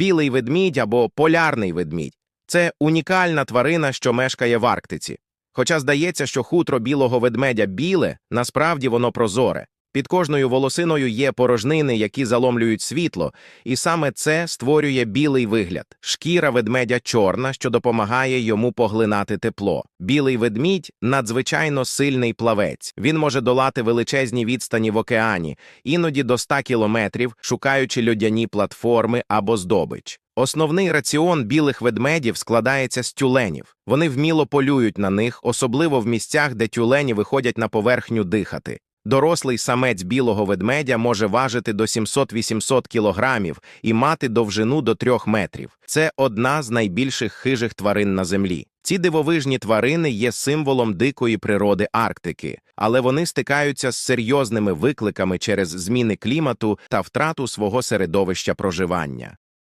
Білий ведмідь або полярний ведмідь це унікальна тварина, що мешкає в Арктиці. Хоча здається, що хутро білого ведмедя біле, насправді воно прозоре. Під кожною волосиною є порожнини, які заломлюють світло, і саме це створює білий вигляд. Шкіра ведмедя чорна, що допомагає йому поглинати тепло. Білий ведмідь надзвичайно сильний плавець. Він може долати величезні відстані в океані, іноді до 100 кілометрів, шукаючи льодяні платформи або здобич. Основний раціон білих ведмедів складається з тюленів. Вони вміло полюють на них, особливо в місцях, де тюлені виходять на поверхню дихати. Дорослий самець білого ведмедя може важити до 700-800 кілограмів і мати довжину до 3 метрів. Це одна з найбільших хижих тварин на землі. Ці дивовижні тварини є символом дикої природи Арктики, але вони стикаються з серйозними викликами через зміни клімату та втрату свого середовища проживання.